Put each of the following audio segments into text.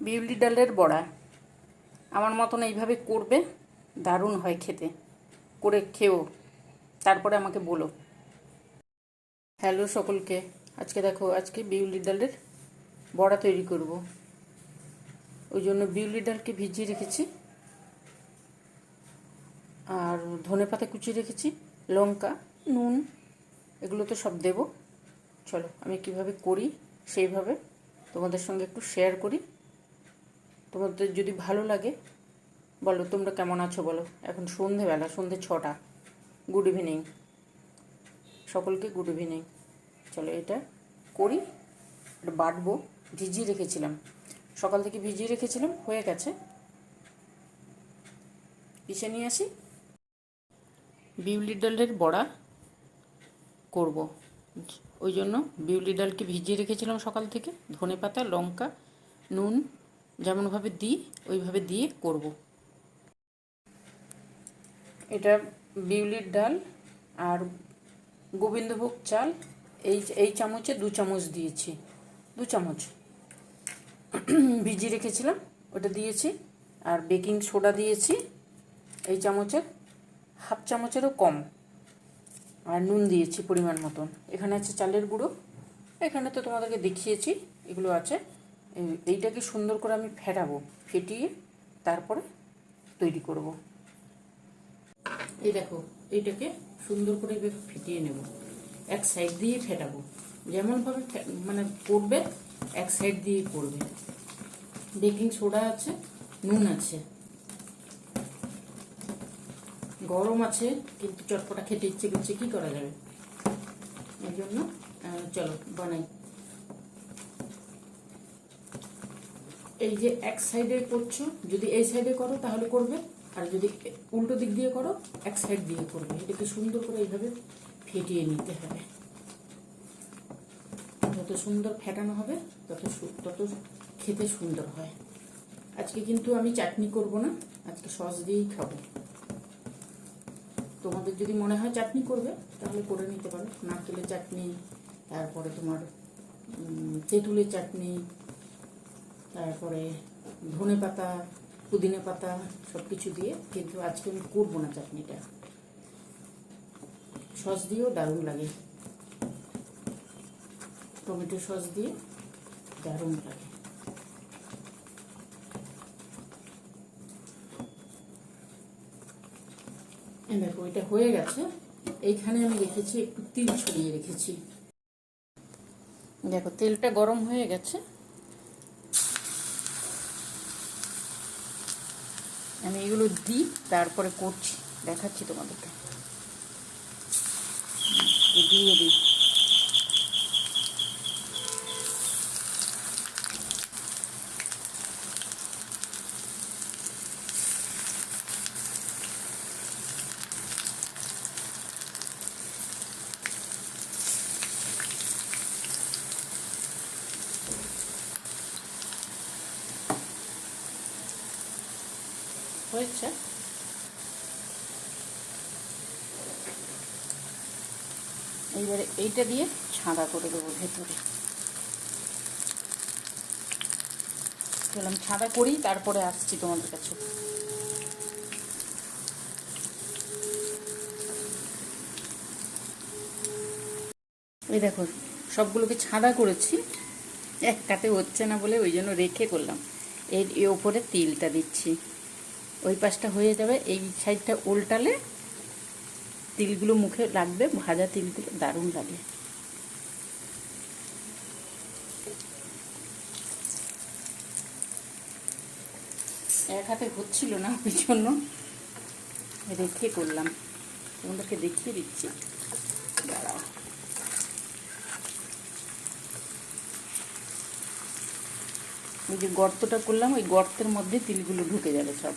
বিউলি ডালের বড়া। আমার মতন এইভাবে করবে, দারুণ হয় খেতে। করে খেও, তারপরে আমাকে বলো। হ্যালো সকলকে, আজকে দেখো, আজকে বিউলি ডালের বড়া তৈরি করব। ওই জন্য বিউলি ডালকে ভিজিয়ে রেখেছি। আর ধনে পাতা কুচিয়ে রেখেছি, লঙ্কা, নুন, এগুলো তো সব দেবো। চলো, আমি কীভাবে করি সেইভাবে তোমাদের সঙ্গে একটু শেয়ার করি। তোমাদের যদি ভালো লাগে, বলো তোমরা কেমন আছো বলো। এখন সন্ধেবেলা, সন্ধে ছটা। গুড ইভিনিং সকলকে গুড ইভিনিং চলো এটা করি, এটা বাটবো। ভিজিয়ে রেখেছিলাম। সকাল থেকে ভিজিয়ে রেখেছিলাম, হয়ে গেছে। পিছিয়ে নিয়ে আসি। বিউলি ডালের বড়া করব। ওই জন্য বিউলি ডালকে ভিজিয়ে রেখেছিলাম সকাল থেকে। ধনে পাতা লঙ্কা, নুন যেমনভাবে দিই, ওইভাবে দিয়ে করব। এটা বিউলির ডাল আর গোবিন্দভোগ চাল, এই এই চামচে দু চামচ দিয়েছি, দু চামচ। ভিজিয়ে রেখেছিলাম, ওটা দিয়েছি, আর বেকিং সোডা দিয়েছি, এই চামচের হাফ চামচেরও কম। আর নুন দিয়েছি পরিমাণ মতন। এখানে আছে চালের গুঁড়ো, এখানে তো তোমাদেরকে দেখিয়েছি, এগুলো আছে। এইটাকে সুন্দর করে আমি ফেটাবো, ফেটিয়ে তারপরে তৈরি করব। এই দেখো, এইটাকে সুন্দর করে এভাবে ফেটিয়ে নেব। এক সাইড দিয়ে ফেটাবো। যেমনভাবে মানে করবে এক সাইড দিয়ে করবে বেকিং সোডা আছে, নুন আছে। গরম আছে, কিন্তু চটপটা খেতে ইচ্ছে করছে, কি করা যাবে? এই জন্য চলো, বানাই। এই যে এক সাইডে করছ, যদি এই সাইডে করো তাহলে করবে, আর যদি উল্টো দিক দিয়ে করো, এক সাইড দিয়ে করবে। এটাকে সুন্দর করে এইভাবে ফেটিয়ে নিতে হবে। যত সুন্দর ফেটানো হবে, তত তত খেতে সুন্দর হয়। আজকে কিন্তু আমি চাটনি করব না, আজকে সস দিয়েই খাব। তোমাদের যদি মনে হয় চাটনি করবে, তাহলে করে নিতে পারো। নারকেলের চাটনি, তারপরে তোমার তেঁতুলের চাটনি তারপরে ধনে পাতা, পুদিনা পাতা সব কিছু দিয়ে কিন্তু আজকে আমি করব না চাটনিটা। সস দিয়েও দারুণ লাগে। টমেটো সস দিয়ে দারুণ লাগে। দেখো, এটা হয়ে গেছে। এইখানে আমি রেখেছি একটু তিল ছড়িয়ে রেখেছি। দেখো, তেলটা গরম হয়ে গেছে। আমি এগুলো দিই তারপরে করছি দেখাচ্ছি তোমাদেরকে। দিয়ে দিই। হয়েছে। এইবারে এইটা দিয়ে ছাঁদা করে দেবো ভেতরে। চললাম ছাঁদা করি, তারপরে আসছি তোমাদের কাছে। এই দেখো, সবগুলোকে ছাঁদা করেছি। এক কাতে হচ্ছে না বলে ওই জন্য রেখে করলাম। এর ওপরে তিলটা দিচ্ছি। ওই পাশটা হয়ে যাবে, এই সাইডটা উল্টালে তিলগুলো মুখে লাগবে, ভাজা তিলগুলো দারুণ লাগে। এক হাতে হচ্ছিল না ওই জন্য। রেখে করলাম। তোমাদেরকে দেখিয়ে দিচ্ছি। দাঁড়াও। যে গর্তটা করলাম, ওই গর্তের মধ্যে তিলগুলো ঢুকে যাবে সব।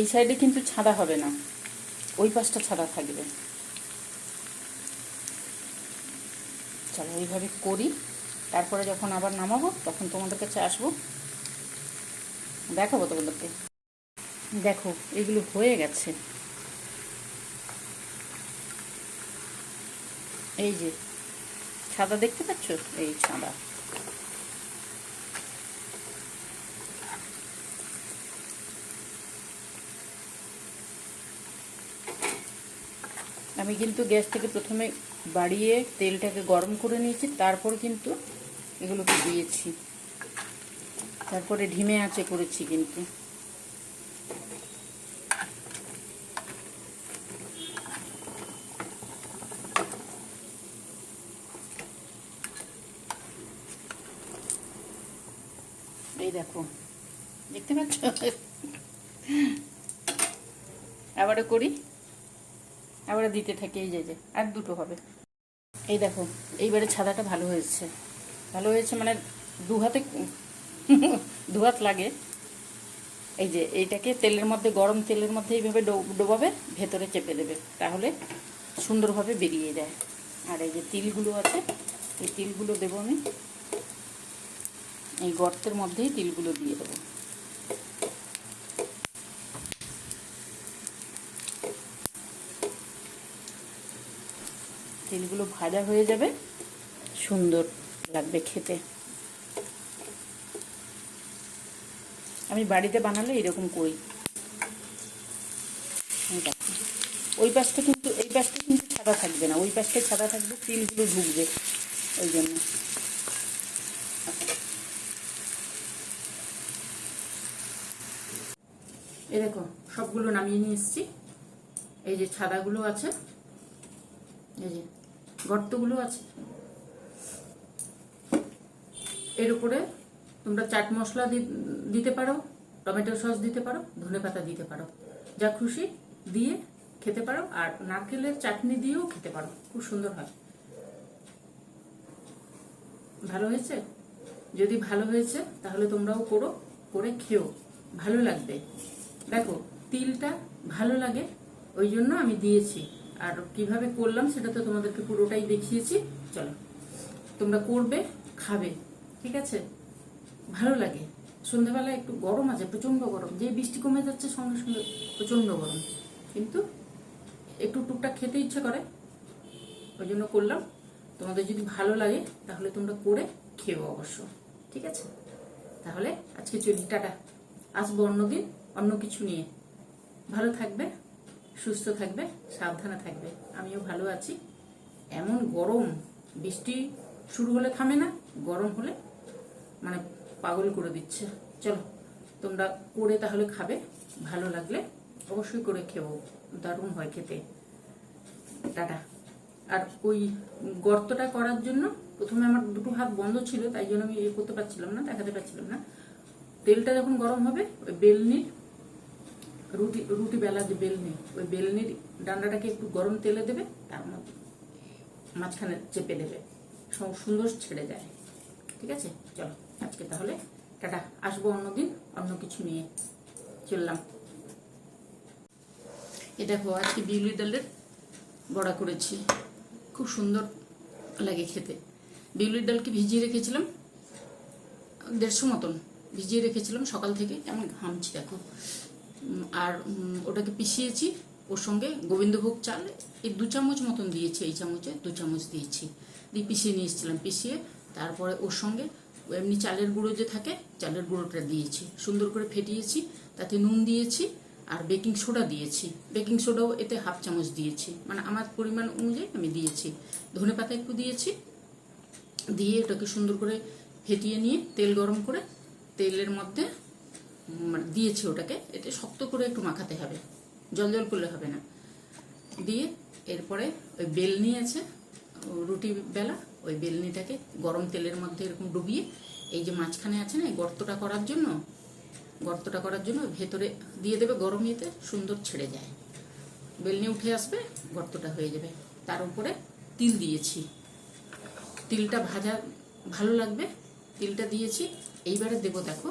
এই সাইডে কিন্তু ছাদা হবে না। ওই পাশটা ছাদা থাকবে। চলো এইভাবে করি। তারপরে যখন আবার নামাবো, তখন তোমাদের কাছে আসব। দেখাবো তোমাদেরকে। দেখো, এগুলো হয়ে গেছে। এই যে, ছাদা দেখতে পাচ্ছ? এই ছাদা। আমি কিন্তু গ্যাস থেকে প্রথমে বাড়িয়ে তেলটাকে গরম করে নিয়েছি, তারপর কিন্তু এগুলোকে দিয়েছি। তারপরে ঢিমে আঁচে করেছি কিন্তু। এই দেখো, দেখতে পাচ্ছ? আবারও করি। আবার দিতে থাকি এই যে যে আর দুটো হবে। এই দেখো, এইবারে ছাদাটা ভালো হয়েছে। ভালো হয়েছে মানে দু হাতে দু হাত লাগে। এই যে এইটাকে তেলের মধ্যে, গরম তেলের মধ্যে এইভাবে ডোবাবে, ভেতরে চেপে দেবে। তাহলে সুন্দরভাবে বেরিয়ে যায়। আর এই যে তিলগুলো আছে, এই তিলগুলো দেবো আমি। এই গর্তের মধ্যেই তিলগুলো দিয়ে দেবো। তিলগুলো ভাজা হয়ে যাবে। সুন্দর লাগবে খেতে। আমি বাড়িতে বানালে এরকম করি। ওই পাশটা কিন্তু, এই পাশটা কিন্তু ছাদা থাকবে না। ওই পাশটায় ছাদা থাকবে, তিলগুলো ঢুকবে ওই জন্য। দেখো, সবগুলো নামিয়ে নিয়ে এসেছি। এই যে ছাদাগুলো আছে। এই যে গর্তগুলো আছে। এর উপরে তোমরা চাট মশলা দিতে পারো, টমেটো সস দিতে পারো, ধনে পাতা দিতে পারো। যা খুশি দিয়ে খেতে পারো, আর নারকেলের চাটনি দিয়েও খেতে পারো। খুব সুন্দর হয়। ভালো হয়েছে? যদি ভালো হয়েছে, তাহলে তোমরাও করো, করে খেও। ভালো লাগবে। দেখো, তিলটা ভালো লাগে, ওই জন্য আমি দিয়েছি। আর কীভাবে করলাম সেটা তো তোমাদেরকে পুরোটাই দেখিয়েছি। চলো, তোমরা করবে, খাবে, ঠিক আছে? ভালো লাগে। সন্ধ্যাবেলা একটু গরম আছে প্রচণ্ড গরম। যে বৃষ্টি কমে যাচ্ছে, সঙ্গে সঙ্গে প্রচণ্ড গরম। কিন্তু একটু টুকটাক খেতে ইচ্ছে করে, ওই জন্য করলাম। তোমাদের যদি ভালো লাগে, তাহলে তোমরা করে খেও অবশ্য, ঠিক আছে? তাহলে আজকে চলি, টাটা। আসব অন্যদিন, অন্য কিছু নিয়ে। ভালো থাকবে। সুস্থ থাকবে, সাবধানে থাকবে। আমিও ভালো আছি। এমন গরম, বৃষ্টি শুরু হলে থামে না, গরম হলে মানে পাগল করে দিচ্ছে। চলো, তোমরা করে তাহলে খাবে, ভালো লাগলে অবশ্যই করে খেও, দারুণ হয় খেতে। টাটা। আর ওই গর্তটা করার জন্য প্রথমে আমার দুটো হাত বন্ধ ছিল, তাই জন্য আমি ইয়ে করতে পারছিলাম না, দেখাতে পারছিলাম না। তেলটা যখন গরম হবে, ওই বেলনির রুটি রুটি বেলা যে বেলনি ওই বেলনির ডান্ডাটাকে একটু গরম তেলে দেবে, তার মধ্যে মাঝখানে চেপে দেবে। সুন্দর ছেড়ে যায়। ঠিক আছে? চলো, আজকে তাহলে টাটা। আসব অন্যদিন, অন্য কিছু নিয়ে। চললাম। এ দেখো, আজকে বিউলি ডালের বড়া করেছি। খুব সুন্দর লাগে খেতে। বিউলির ডালকে ভিজিয়ে রেখেছিলাম, দেড়শো মতন। ভিজিয়ে রেখেছিলাম সকাল থেকে। কেমন ঘামছি দেখো। আর ওটাকে পিষিয়েছি। ওর সঙ্গে গোবিন্দভোগ চাল এই দু চামচ মতন দিয়েছি, এই চামচে দু চামচ দিয়েছি। দিয়ে পিষিয়ে নিয়ে এসেছিলাম, পিষিয়ে তারপরে ওর সঙ্গে এমনি চালের গুঁড়ো যে থাকে, চালের গুঁড়োটা দিয়েছি। সুন্দর করে ফেটিয়েছি, তাতে নুন দিয়েছি আর বেকিং সোডা দিয়েছি। বেকিং সোডাও এতে হাফ চামচ দিয়েছি। মানে আমার পরিমাণ অনুযায়ী আমি দিয়েছি। ধনে পাতা একটু দিয়েছি, দিয়ে ওটাকে সুন্দর করে ফেটিয়ে নিয়ে তেল গরম করে তেলের মধ্যে মানে দিয়েছি ওটাকে এটা শক্ত করে একটু মাখাতে হবে। জল জল করলে হবে না। দিয়ে এরপরে ওই বেলনি আছে রুটি বেলা, ওই বেলনিটাকে গরম তেলের মধ্যে এরকম ডুবিয়ে, এই যে মাঝখানে আছে না, এই গর্তটা করার জন্য, গর্তটা করার জন্য ভেতরে দিয়ে দেবে গরম ইয়েতে, সুন্দর ছেড়ে যায়। বেলনি উঠে আসবে, গর্তটা হয়ে যাবে। তার উপরে তিল দিয়েছি। তিলটা ভাজা, ভালো লাগবে। তিলটা দিয়েছি। এইবারে দেবো, দেখো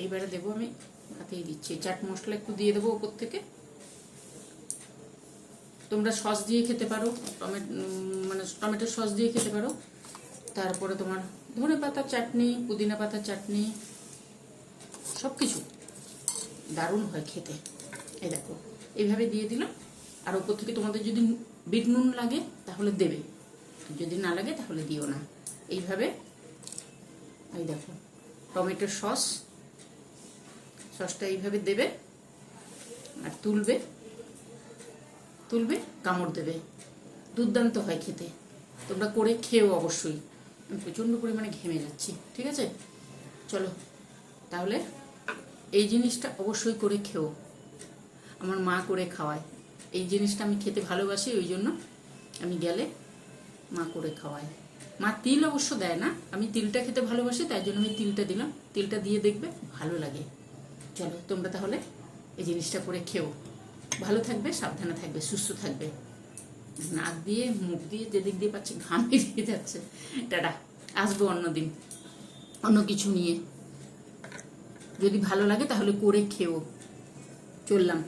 এইবারে দেবো আমি, হাতেই দিচ্ছি। চাট মশলা একটু দিয়ে দেবো ওপর থেকে। তোমরা সস দিয়ে খেতে পারো, টমেটো মানে টমেটো সস দিয়ে খেতে পারো। তারপরে তোমার ধনে পাতার চাটনি, পুদিনা পাতার চাটনি সব কিছু দারুণ হয় খেতে। এই দেখো, এইভাবে দিয়ে দিলাম। আর ওপর থেকে তোমাদের যদি বিট নুন লাগে, তাহলে দেবে। যদি না লাগে, তাহলে দিও না। এইভাবে, এই দেখো, টমেটোর সস সসটা এইভাবে দেবে আর তুলবে তুলবে, কামড় দেবে। দুর্দান্ত হয় খেতে। তোমরা করে খেও অবশ্যই। আমি প্রচণ্ড পরিমাণে ঘেমে যাচ্ছি, ঠিক আছে? চলো, তাহলে এই জিনিসটা অবশ্যই করে খেও। আমার মা করে খাওয়ায়। এই জিনিসটা আমি খেতে ভালোবাসি, ওই জন্য আমি গেলে মা করে খাওয়ায়। মা তিল অবশ্য দেয় না, আমি তিলটা খেতে ভালোবাসি, তাই জন্য আমি তিলটা দিলাম। তিলটা দিয়ে দেখবে ভালো লাগে। চলো, তোমরা তাহলে এই জিনিসটা করে খেও। ভালো থাকবে, সাবধানে থাকবে, সুস্থ থাকবে। নাক দিয়ে, মুখ দিয়ে যেদিক দিয়ে পাচ্ছে, ঘাম বেরিয়ে যাচ্ছে। টাটা, আসব অন্যদিন, অন্য কিছু নিয়ে। যদি ভালো লাগে তাহলে করে খেও। চললাম।